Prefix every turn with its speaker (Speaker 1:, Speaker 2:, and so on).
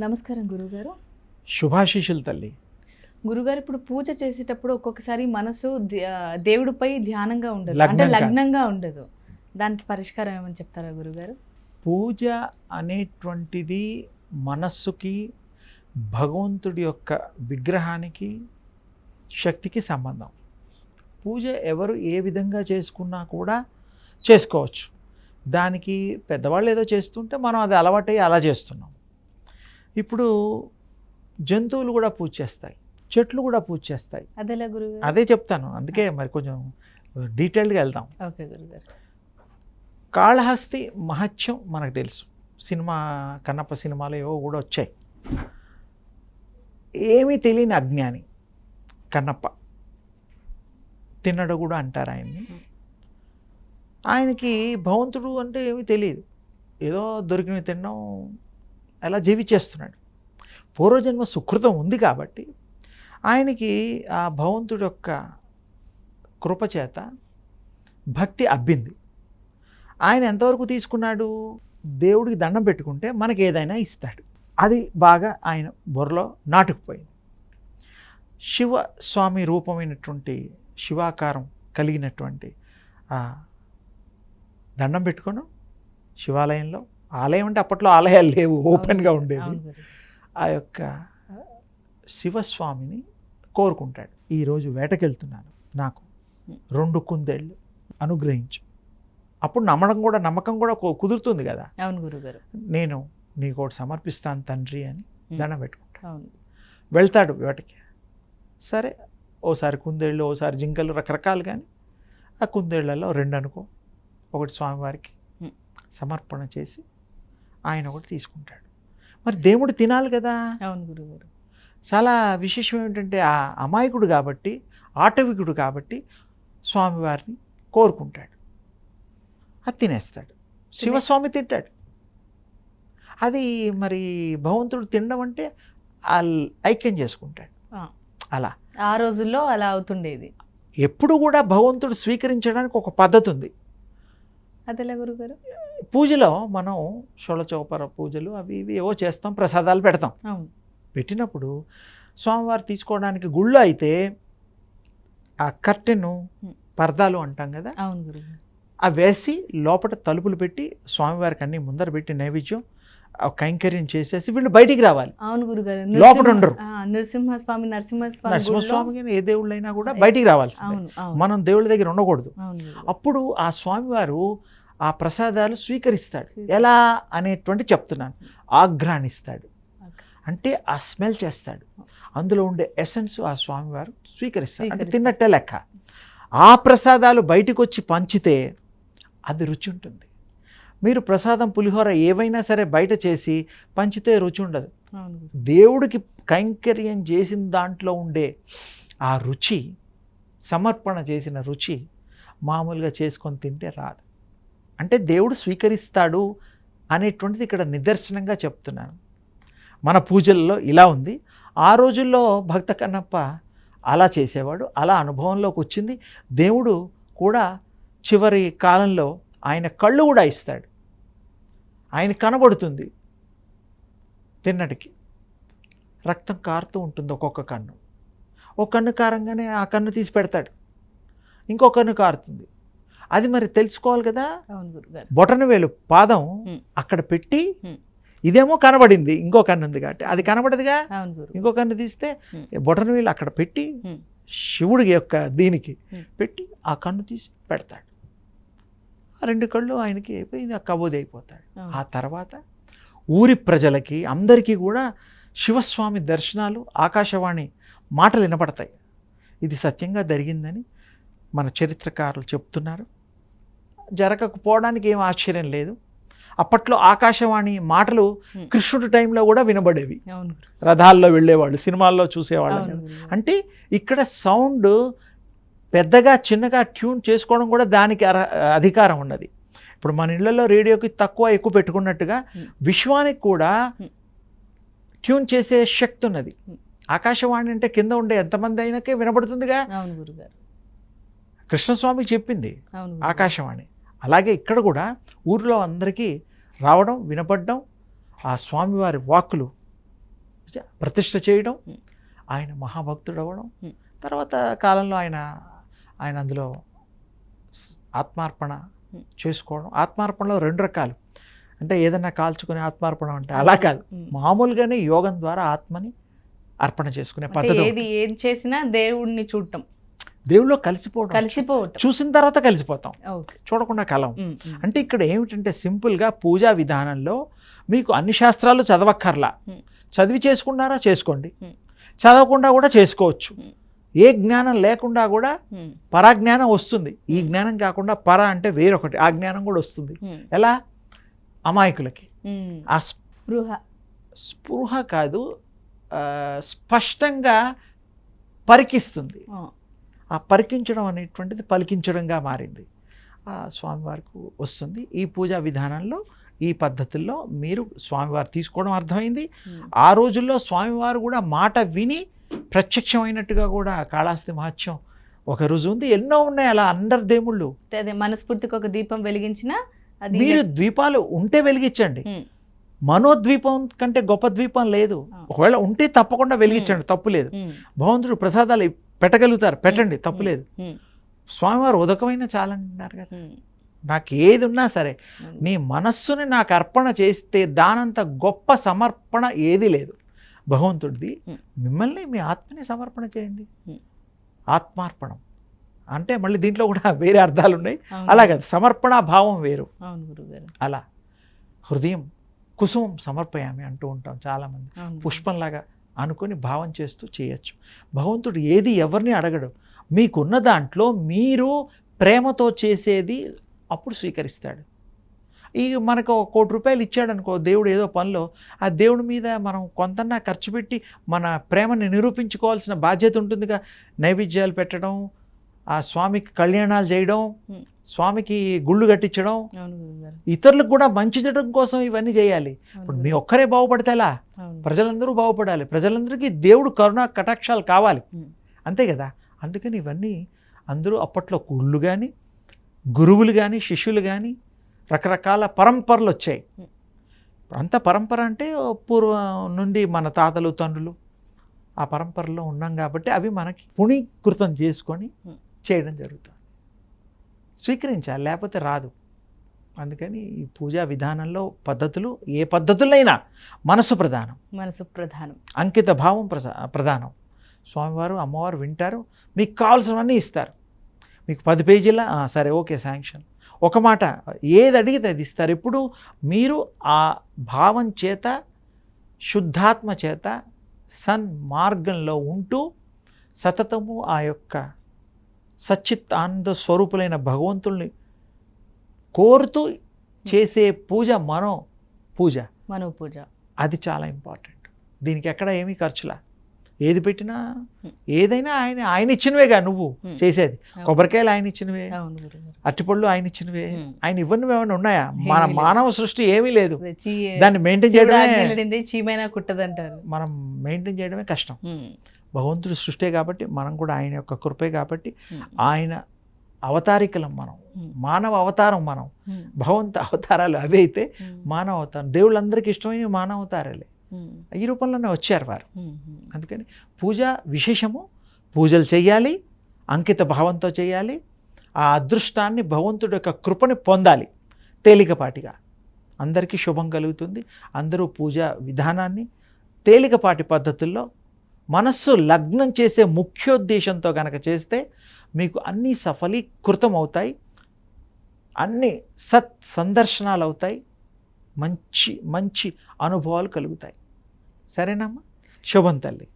Speaker 1: నమస్కారం గురుగారు.
Speaker 2: శుభాశీషులు తల్లి.
Speaker 1: గురుగారు ఇప్పుడు పూజ చేసేటప్పుడు ఒక్కొక్కసారి మనసు దేవుడిపై ధ్యానంగా ఉండదు. అంటే
Speaker 2: లగ్నంగా.
Speaker 1: ఉండదు. దానికి పరిష్కారం ఏమని చెప్తారా గురుగారు?
Speaker 2: పూజ అనేటువంటిది మనస్సుకి భగవంతుడి యొక్క విగ్రహానికి శక్తికి సంబంధం. పూజ ఎవరు ఏ విధంగా చేసుకున్నా కూడా చేసుకోవచ్చు. దానికి పెద్దవాళ్ళు ఏదో చేస్తుంటే మనం అది అలవాటయ్యి అలా చేస్తున్నాం. ఇప్పుడు జంతువులు కూడా పూజ చేస్తాయి. చెట్లు కూడా పూజ చేస్తాయి. అదే చెప్తాను. అందుకే మరి కొంచెం డీటెయిల్డ్గా వెళ్దాం. కాళహస్తి మహత్యం మనకు తెలుసు. సినిమా కన్నప్ప సినిమాలు ఏవో కూడా వచ్చాయి. ఏమీ తెలియని అజ్ఞాని కన్నప్ప. తిన్నడు కూడా అంటారు ఆయన్ని. ఆయనకి భగవంతుడు అంటే ఏమీ తెలియదు. ఏదో దొరికినవి తినడం అలా జీవించేస్తున్నాడు. పూర్వజన్మ సుకృతం ఉంది కాబట్టి ఆయనకి ఆ భగవంతుడి యొక్క కృపచేత భక్తి అబ్బింది. ఆయన ఎంతవరకు తీసుకున్నాడు? దేవుడికి దండం పెట్టుకుంటే మనకి ఏదైనా ఇస్తాడు. అది బాగా ఆయన బుర్రలో నాటుకుపోయింది. శివ స్వామి రూపమైనటువంటి శివాకారం కలిగినటువంటి దండం పెట్టుకోను శివాలయంలో ఆలయం అంటే అప్పట్లో ఆలయాలు లేవు ఓపెన్గా ఉండేది. ఆ యొక్క శివస్వామిని కోరుకుంటాడు. ఈరోజు వేటకెళ్తున్నాను. నాకు రెండు కుందేళ్ళు అనుగ్రహించు. అప్పుడు నమ్మడం కూడా నమ్మకం కూడా కుదురుతుంది కదా.
Speaker 1: అవును గురుగారు.
Speaker 2: నేను నీకు ఒకటి సమర్పిస్తాను తండ్రి అని దండం పెట్టుకుంటాడు
Speaker 1: అవును.
Speaker 2: వెళ్తాడు వేటకి. సరే ఓసారి కుందేళ్ళు ఓసారి జింకలు రకరకాలు కానీ ఆ కుందేళ్ళలో రెండు అనుకో. ఒకటి స్వామివారికి. సమర్పణ చేసి ఆయన ఒకటి తీసుకుంటాడు. మరి దేవుడు తినాలి కదా?
Speaker 1: అవును గురుగారు.
Speaker 2: చాలా విశేషం ఏమిటంటే ఆ అమాయకుడు కాబట్టి ఆటవికుడు కాబట్టి స్వామివారిని కోరుకుంటాడు. అది తినేస్తాడు. శివస్వామి తింటాడు. అది మరి భగవంతుడు తినడం అంటే ఐక్యం చేసుకుంటాడు. అలా.
Speaker 1: ఆ రోజుల్లో అలా అవుతుండేది.
Speaker 2: ఎప్పుడు కూడా భగవంతుడు స్వీకరించడానికి ఒక పద్ధతి ఉంది.
Speaker 1: అదేలా గురుగారు?
Speaker 2: పూజలో మనం షోళచౌపర పూజలు అవి ఇవి ఏవో చేస్తాం ప్రసాదాలు పెడతాం. పెట్టినప్పుడు స్వామివారు తీసుకోవడానికి గుళ్ళో అయితే ఆ కర్టెను. పర్దాలు అంటాం కదా?
Speaker 1: అవును
Speaker 2: ఆ వేసి లోపల తలుపులు పెట్టి స్వామివారికి అన్ని ముందర పెట్టి నైవేద్యం ఆ కైంకర్యం చేసేసి వీళ్ళు బయటికి రావాలి.
Speaker 1: అవును గురుగారు.
Speaker 2: లోపల ఉండరు.
Speaker 1: నరసింహస్వామి నరసింహస్వామి
Speaker 2: నరసింహస్వామి ఏ దేవుళ్ళైనా కూడా బయటికి రావాల్సిందే. మనం దేవుళ్ళ దగ్గర ఉండకూడదు. అప్పుడు ఆ స్వామివారు ఆ ప్రసాదాలు స్వీకరిస్తాడు.
Speaker 1: స్వీకరి-
Speaker 2: ఎలా అనేటువంటి చెప్తున్నాను. ఆఘ్రానిస్తాడు
Speaker 1: Okay.
Speaker 2: అంటే ఆ స్మెల్ చేస్తాడు. అందులో ఉండే ఎసెన్స్ ఆ స్వామివారు స్వీకరిస్తాడు అంటే. తిన్నట్టే లెక్క. ఆ ప్రసాదాలు బయటకు వచ్చి పంచితే అది రుచి ఉంటుంది. మీరు ప్రసాదం పులిహోర ఏవైనా సరే బయట చేసి పంచితే రుచి ఉండదు. దేవుడికి కైంకర్యం చేసిన దాంట్లో ఉండే ఆ రుచి సమర్పణ చేసిన రుచి మామూలుగా చేసుకొని తింటే రాదు. అంటే దేవుడు స్వీకరిస్తాడు అనేటువంటిది ఇక్కడ నిదర్శనంగా చెప్తున్నాను. మన పూజల్లో ఇలా ఉంది. ఆ రోజుల్లో భక్త కన్నప్ప అలా చేసేవాడు అలా అనుభవంలోకి వచ్చింది. దేవుడు కూడా చివరి కాలంలో ఆయన కళ్ళు కూడా ఇస్తాడు. ఆయన కనబడుతుంది తిన్నటికి. రక్తం కారుతూ ఉంటుంది ఒక్కొక్క కన్ను. ఒక కన్ను కారంగానే ఆ కన్ను తీసి పెడతాడు. ఇంకో కన్ను కారుతుంది. అది మరి తెలుసుకోవాలి కదా
Speaker 1: అవును గురుగారు
Speaker 2: బొటన వేలు పాదం. అక్కడ పెట్టి. ఇదేమో కనబడింది ఇంకో కన్ను ఉంది కాబట్టి అది కనబడదుగా ఇంకో కన్ను తీస్తే
Speaker 1: Hmm.
Speaker 2: బొటన వేలు అక్కడ పెట్టి. శివుడి యొక్క దీనికి. పెట్టి ఆ కన్ను తీసి పెడతాడు ఆ రెండు కళ్ళు ఆయనకి అయిపోయి కబోది అయిపోతాడు. ఆ తర్వాత ఊరి ప్రజలకి అందరికీ కూడా శివస్వామి దర్శనాలు ఆకాశవాణి మాటలు వినపడతాయి ఇది సత్యంగా జరిగిందని మన చరిత్రకారులు చెప్తున్నారు జరగకపోవడానికి ఏం ఆశ్చర్యం లేదు అప్పట్లో ఆకాశవాణి మాటలు. కృష్ణుడి టైంలో కూడా వినబడేవి. రథాల్లో వెళ్ళేవాళ్ళు సినిమాల్లో చూసేవాళ్ళు. అంటే ఇక్కడ సౌండ్ పెద్దగా చిన్నగా ట్యూన్ చేసుకోవడం కూడా దానికి అధికారం ఉన్నది ఇప్పుడు మన ఇళ్ళలో రేడియోకి తక్కువ ఎక్కువ పెట్టుకున్నట్టుగా. విశ్వానికి కూడా. ట్యూన్ చేసే శక్తి ఉన్నది. ఆకాశవాణి అంటే కింద ఉండే ఎంతమంది అయినాకే వినబడుతుందిగా కృష్ణస్వామి చెప్పింది. ఆకాశవాణి అలాగే ఇక్కడ కూడా ఊర్లో అందరికీ రావడం వినపడడం ఆ స్వామివారి వాక్కులు ప్రతిష్ట చేయడం. ఆయన మహాభక్తుడు అవ్వడం. తర్వాత కాలంలో ఆయన ఆయన అందులో ఆత్మార్పణ. చేసుకోవడం ఆత్మార్పణలో రెండు రకాలు అంటే ఏదన్నా కాల్చుకునే ఆత్మార్పణ అంటే అలా కాదు. మామూలుగానే యోగం ద్వారా ఆత్మని అర్పణ చేసుకునే పద్ధతి
Speaker 1: ఏది ఏం చేసినా దేవుడిని చూడటం
Speaker 2: దేవుళ్ళో కలిసిపోవడం.
Speaker 1: కలిసిపోవటం.
Speaker 2: చూసిన తర్వాత కలిసిపోతాం. చూడకుండా కలం. అంటే ఇక్కడ ఏమిటంటే సింపుల్గా పూజా విధానంలో మీకు అన్ని శాస్త్రాలు చదవక్కర్లా. చదివి చేసుకున్నారా? చేసుకోండి. చదవకుండా కూడా చేసుకోవచ్చు. ఏ జ్ఞానం లేకుండా కూడా పరాజ్ఞానం వస్తుంది. ఈ. జ్ఞానం కాకుండా పర అంటే వేరొకటి. ఆ జ్ఞానం కూడా వస్తుంది. ఎలా? అమాయకులకి. ఆ స్ప-
Speaker 1: స్పృహ.
Speaker 2: స్పృహ కాదు స్పష్టంగా పరికిస్తుంది.
Speaker 1: ఆ,
Speaker 2: పరికించడం అనేటువంటిది పలికించడంగా మారింది. ఆ స్వామివారికి వస్తుంది. ఈ పూజా విధానంలో ఈ పద్ధతుల్లో మీరు స్వామివారు తీసుకోవడం అర్థమైంది.
Speaker 1: ఉమ్,
Speaker 2: ఆ రోజుల్లో స్వామివారు కూడా మాట విని ప్రత్యక్షమైనట్టుగా కూడా కాళాస్తి మహత్యం ఒక రుజువు ఉంది. ఎన్నో ఉన్నాయి అలా అందరు దేవుళ్ళు
Speaker 1: అదే మనస్ఫూర్తికి ఒక దీపం వెలిగించినా
Speaker 2: మీరు ద్వీపాలు ఉంటే వెలిగించండి.
Speaker 1: ఉమ్,
Speaker 2: మనోద్వీపం కంటే గొప్ప ద్వీపం లేదు. ఒకవేళ ఉంటే తప్పకుండా వెలిగించండి. తప్పు లేదు. భగవంతుడు ప్రసాదాలు పెట్టగలుగుతారు. పెట్టండి తప్పు లేదు.
Speaker 1: ఉమ్,
Speaker 2: స్వామివారు ఉదకమైన చాలంటున్నారు కదా. నాకు ఏది ఉన్నా సరే. నీ మనస్సుని నాకు అర్పణ చేస్తే దానంత గొప్ప సమర్పణ ఏది లేదు. భగవంతుడిది. మిమ్మల్ని మీ ఆత్మని సమర్పణ చేయండి. ఆత్మార్పణం. అంటే మళ్ళీ దీంట్లో కూడా వేరే అర్థాలు ఉన్నాయి. అలాగే సమర్పణ భావం వేరు. అలా. హృదయం కుసుమం సమర్పయామి అంటూ ఉంటాం చాలామంది. పుష్పంలాగా అనుకొని భావం చేస్తూ చేయొచ్చు. భగవంతుడు ఏది ఎవరిని అడగడు. మీకున్న దాంట్లో మీరు ప్రేమతో చేసేది అప్పుడు స్వీకరిస్తాడు. ఈ మనకు ఒక కోటి రూపాయలు ఇచ్చాడు అనుకో దేవుడు ఏదో పనిలో ఆ దేవుడి మీద మనం కొంతన్నా ఖర్చు పెట్టి మన ప్రేమని నిరూపించుకోవాల్సిన బాధ్యత ఉంటుందిగా. నైవేద్యాలు పెట్టడం ఆ స్వామికి కళ్యాణాలు చేయడం. స్వామికి గుళ్ళు కట్టించడం ఇతరులకు కూడా మంచి చేయడం కోసం ఇవన్నీ చేయాలి ఇప్పుడు మీ. ఒక్కరే బాగుపడితే ఎలా
Speaker 1: అవును.
Speaker 2: ప్రజలందరూ బాగుపడాలి ప్రజలందరికీ దేవుడు కరుణ కటాక్షాలు కావాలి అంతే కదా అందుకని ఇవన్నీ అందరూ అప్పట్లో గుళ్ళు కానీ గురువులు కానీ శిష్యులు కానీ రకరకాల పరంపరలు వచ్చాయి. అంత పరంపర అంటే పూర్వం నుండి మన తాతలు తండ్రులు ఆ పరంపరలో ఉన్నాం కాబట్టి అవి మనకి పుణీకృతం చేసుకొని. చేయడం జరుగుతుంది. స్వీకరించాలి లేకపోతే రాదు. అందుకని ఈ పూజా విధానంలో పద్ధతులు ఏ పద్ధతులైనా మనసు ప్రధానం.
Speaker 1: మనసు ప్రధానం.
Speaker 2: అంకిత భావం ప్రసా ప్రధానం. స్వామివారు అమ్మవారు వింటారు మీకు కావాల్సినవన్నీ ఇస్తారు. మీకు పది పేజీల "ఆ, సరే ఓకే శాంక్షన్. ఒక మాట ఏది అడిగితే అది ఇస్తారు. ఎప్పుడు మీరు ఆ భావం చేత శుద్ధాత్మ చేత సన్ మార్గంలో ఉంటూ సతతము ఆ యొక్క సచ్చిత్ ఆనంద స్వరూపులైన భగవంతుల్ని కోరుతూ చేసే పూజ మనో పూజ.
Speaker 1: మనో పూజ.
Speaker 2: అది చాలా ఇంపార్టెంట్. దీనికి ఎక్కడ ఏమీ ఖర్చులా? ఏది పెట్టినా. ఏదైనా ఆయన ఆయన ఇచ్చినవేగా నువ్వు. చేసేది. కొబ్బరికాయలు ఆయన ఇచ్చినవే అరటిపళ్ళు ఆయన ఇచ్చినవే. ఆయన ఇవ్వనివి ఏమైనా ఉన్నాయా? మన. మానవ సృష్టి ఏమీ లేదు. దాన్ని మెయింటైన్ చేయడమే
Speaker 1: ఆజ్ఞలడింది చీమైనా కుట్టదంటారు.
Speaker 2: మనం మెయింటైన్ చేయడమే కష్టం. భగవంతుడి సృష్టే కాబట్టి మనం కూడా ఆయన యొక్క కృపే కాబట్టి ఆయన అవతారికలం మనం మానవ అవతారం మనం. భగవంత అవతారాలు అవే అయితే మానవ అవతారం దేవుళ్ళందరికీ ఇష్టమైన మానవ అవతారాలే. ఈ రూపంలోనే వచ్చారు వారు. అందుకని పూజ విశేషము పూజలు చేయాలి అంకిత భావంతో చేయాలి ఆ అదృష్టాన్ని భగవంతుడి యొక్క కృపని పొందాలి తేలికపాటిగా. అందరికీ శుభం కలుగుతుంది. అందరూ పూజ విధానాన్ని తేలికపాటి పద్ధతుల్లో మనస్సు లగ్నం చేసే ముఖ్యోద్దేశంతో కనుక చేస్తే మీకు అన్నీ సఫలీకృతం అవుతాయి అన్ని సత్ సందర్శనాలు అవుతాయి మంచి మంచి అనుభవాలు కలుగుతాయి. సరేనమ్మా? శుభం తల్లి.